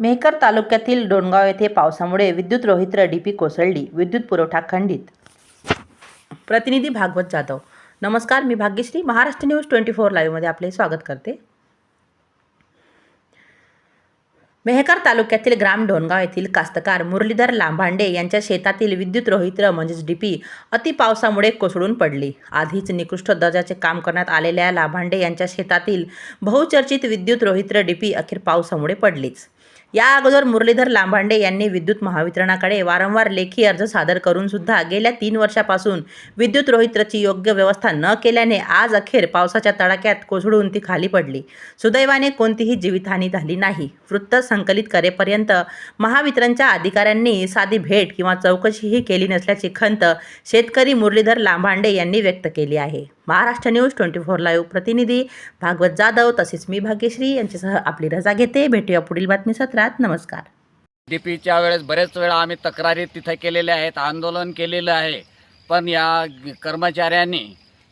मेहकर तालुक्यातील डोणगाव येथे पावसामुळे विद्युत रोहित्र डीपी कोसळली. विद्युत पुरवठा खंडित. प्रतिनिधी भागवत जाधव. नमस्कार मी Bhagyashree. Maharashtra news twenty four लाईव्हमध्ये आपले स्वागत करते. मेहकर तालुक्यातील ग्राम ढोणगाव येथील कास्तकार मुरलीधर लांभांडे यांच्या शेतातील विद्युत रोहित्र म्हणजेच डीपी अति पावसामुळे कोसळून पडली. आधीच निकृष्ट दर्जाचे काम करण्यात आलेल्या लांभांडे यांच्या शेतातील बहुचर्चित विद्युत रोहित्र डीपी अखेर पावसामुळे पडलीच. या अगोदर मुरलीधर लांभांडे यांनी विद्युत महावितरणाकडे वारंवार लेखी अर्ज सादर करून सुद्धा गेल्या तीन वर्षापासून विद्युत रोहित्रची योग्य व्यवस्था न केल्याने आज अखेर पावसाच्या तडाक्यात कोसळून ती खाली पडली. सुदैवाने कोणतीही जीवितहानी झाली नाही. वृत्त संकलित करेपर्यंत महावितरणच्या अधिकाऱ्यांनी साधी भेट किंवा चौकशीही केली नसल्याची खंत शेतकरी मुरलीधर लांभांडे यांनी व्यक्त केली आहे. Maharashtra news twenty four live प्रतिनिधी भागवत जाधव तसेच मी भाग्यश्री यांच्यासह आपली रजा घेते. भेटूया पुढील बातमी सत्रात नमस्कार डी पीच्या वेळेस बरेच वेळा आम्ही तक्रारी तिथं केलेल्या आहेत आंदोलन केलेलं आहे. पण या कर्मचाऱ्यांनी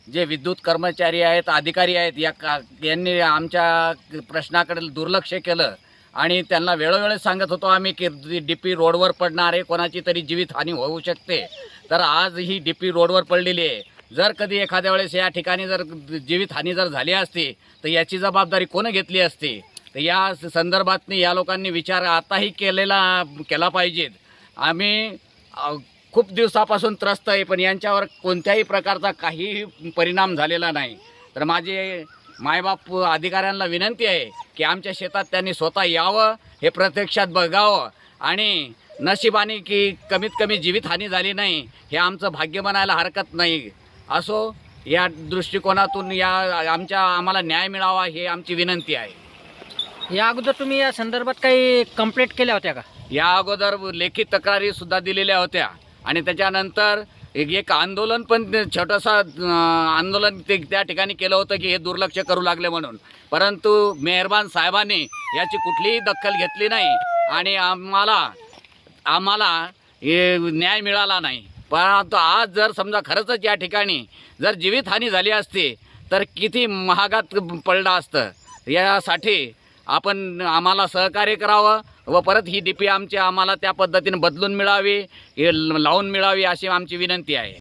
जे विद्युत कर्मचारी आहेत अधिकारी आहेत या का यांनी आमच्या प्रश्नाकडे दुर्लक्ष केलं. आणि त्यांना वेळोवेळी सांगत होतो आम्ही की डी पी रोडवर पडणार आहे कोणाची तरी जीवितहानी होऊ शकते. तर आज ही डी पी रोडवर पडलेली आहे. जर कधी एखाद्या वेळेस या ठिकाणी जर जीवितहानी जर झाली असती तर याची जबाबदारी कोण घेतली असती? तर या संदर्भातनी या लोकांनी विचार आताही केलेला केला पाहिजेत. आम्ही खूप दिवसापासून त्रस्त आहे पण यांच्यावर कोणत्याही प्रकारचा काहीही परिणाम झालेला नाही. तर माझे मायबाप अधिकाऱ्यांना विनंती आहे की आमच्या शेतात त्यांनी स्वतः यावं हे प्रत्यक्षात बघावं आणि नशिबाने की कमीत कमी जीवितहानी झाली नाही हे आमचं भाग्य म्हणायला हरकत नाही. असो या दृष्टिकोनातून या आमच्या आम्हाला न्याय मिळावा हे आमची विनंती आहे. या अगोदर तुम्ही या संदर्भात काही कंप्लेंट केल्या होत्या का? या अगोदर लेखी तक्रारी सुद्धा दिलेल्या होत्या. आणि त्याच्यानंतर एक एक आंदोलन पण छोटंसं आंदोलन ते त्या ठिकाणी केलं होतं की हे दुर्लक्ष करू लागले म्हणून. परंतु मेहरबान साहेबांनी याची कुठलीही दखल घेतली नाही. आणि आम्हाला आम्हाला हे न्याय मिळाला नाही. परंतु आज जर समजा खरंच या ठिकाणी जर जीवितहानी झाली असती तर किती महागात पडलं असतं. यासाठी आपण आम्हाला सहकार्य करावं व परत ही डी पी आमची आम्हाला त्या पद्धतीने बदलून मिळावी लावून मिळावी अशी आमची विनंती आहे.